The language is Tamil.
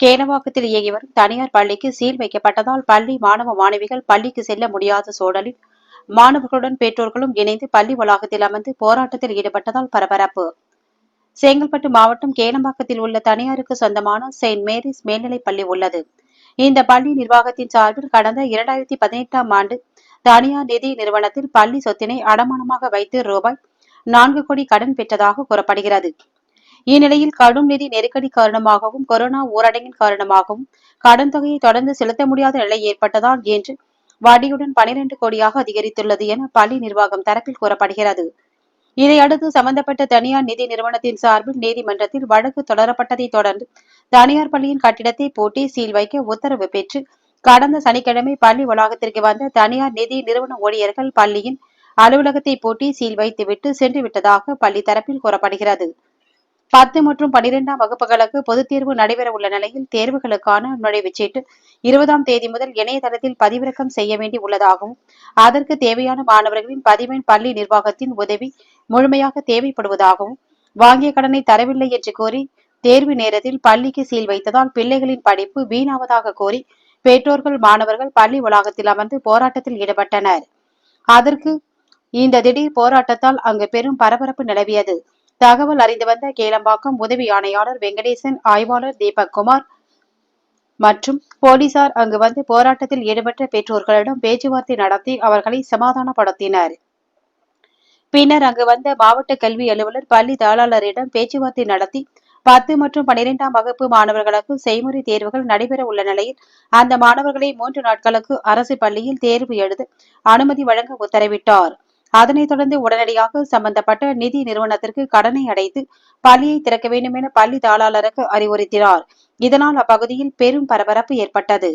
கேனவாக்கத்தில் இயங்கி வரும் தனியார் பள்ளிக்கு சீல் வைக்கப்பட்டதால் பள்ளி மாணவ மாணவிகள் பள்ளிக்கு செல்ல முடியாத சூழலில் மாணவர்களுடன் பெற்றோர்களும் இணைந்து பள்ளி வளாகத்தில் அமர்ந்து போராட்டத்தில் ஈடுபட்டதால் பரபரப்பு. செங்கல்பட்டு மாவட்டம் கேனம்பாக்கத்தில் உள்ள தனியாருக்கு சொந்தமான செயின்ட் மேரிஸ் மேல்நிலைப் பள்ளி உள்ளது. இந்த பள்ளி நிர்வாகத்தின் சார்பில் கடந்த இரண்டாயிரத்தி பதினெட்டாம் ஆண்டு தனியார் நிதி நிறுவனத்தில் பள்ளி சொத்தினை அடமானமாக வைத்து ரூபாய் நான்கு கோடி கடன் பெற்றதாக கூறப்படுகிறது. இந்நிலையில் கடும் நிதி நெருக்கடி காரணமாகவும் கொரோனா ஊரடங்கின் காரணமாகவும் கடன் தொகையை தொடர்ந்து செலுத்த முடியாத நிலை ஏற்பட்டதால் என்று வட்டியுடன் பனிரெண்டு கோடியாக அதிகரித்துள்ளது என பள்ளி நிர்வாகம் தரப்பில் கூறப்படுகிறது. இதையடுத்து சம்பந்தப்பட்ட தனியார் நிதி நிறுவனத்தின் சார்பில் நீதிமன்றத்தில் வழக்கு தொடரப்பட்டதை தொடர்ந்து தனியார் பள்ளியின் கட்டிடத்தை பூட்டி சீல் வைக்க உத்தரவு பெற்று கடந்த சனிக்கிழமை பள்ளி வளாகத்திற்கு வந்த தனியார் நிதி நிறுவன ஊழியர்கள் பள்ளியின் அலுவலகத்தை பூட்டி சீல் வைத்துவிட்டு சென்று விட்டதாக பள்ளி தரப்பில் கூறப்படுகிறது. பத்து மற்றும் பனிரெண்டாம் வகுப்புகளுக்கு பொதுத் தேர்வு நடைபெற உள்ள நிலையில் தேர்வுகளுக்கான நுழைவுச் சீட்டு இருபதாம் தேதி முதல் இணையதளத்தில் பதிவிறக்கம் செய்ய வேண்டி உள்ளதாகவும் அதற்கு தேவையான மாணவர்களின் பதிவெண் பள்ளி நிர்வாகத்தின் உதவி முழுமையாக தேவைப்படுவதாகவும் வாங்கிய கடனை தரவில்லை என்று கூறி தேர்வு நேரத்தில் பள்ளிக்கு சீல் வைத்ததால் பிள்ளைகளின் படிப்பு வீணாவதாக கோரி பெற்றோர்கள் மாணவர்கள் பள்ளி வளாகத்தில் அமர்ந்து போராட்டத்தில் ஈடுபட்டனர். அதற்கு இந்த திடீர் போராட்டத்தால் அங்கு பெரும் பரபரப்பு நிலவியது. தகவல் அறிந்து வந்த கேளம்பாக்கம் உதவி ஆணையாளர் வெங்கடேசன் ஆய்வாளர் தீபக் குமார் மற்றும் போலீசார் அங்கு வந்து போராட்டத்தில் ஈடுபட்ட பெற்றோர்களிடம் பேச்சுவார்த்தை நடத்தி அவர்களை சமாதானப்படுத்தினர். பின்னர் அங்கு வந்த மாவட்ட கல்வி அலுவலர் பள்ளி தாளாளரிடம் பேச்சுவார்த்தை நடத்தி பத்து மற்றும் பனிரெண்டாம் வகுப்பு மாணவர்களுக்கு செய்முறை தேர்வுகள் நடைபெற உள்ள நிலையில் அந்த மாணவர்களை மூன்று நாட்களுக்கு அரசு பள்ளியில் தேர்வு எழுத அனுமதி வழங்க உத்தரவிட்டார். அதனைத் தொடர்ந்து உடனடியாக சம்பந்தப்பட்ட நிதி நிறுவனத்திற்கு கடனை அடைத்து பள்ளியை திறக்க வேண்டும் என பள்ளி தாளாளருக்கு அறிவுறுத்தினார். இதனால் அப்பகுதியில் பெரும் பரபரப்பு ஏற்பட்டது.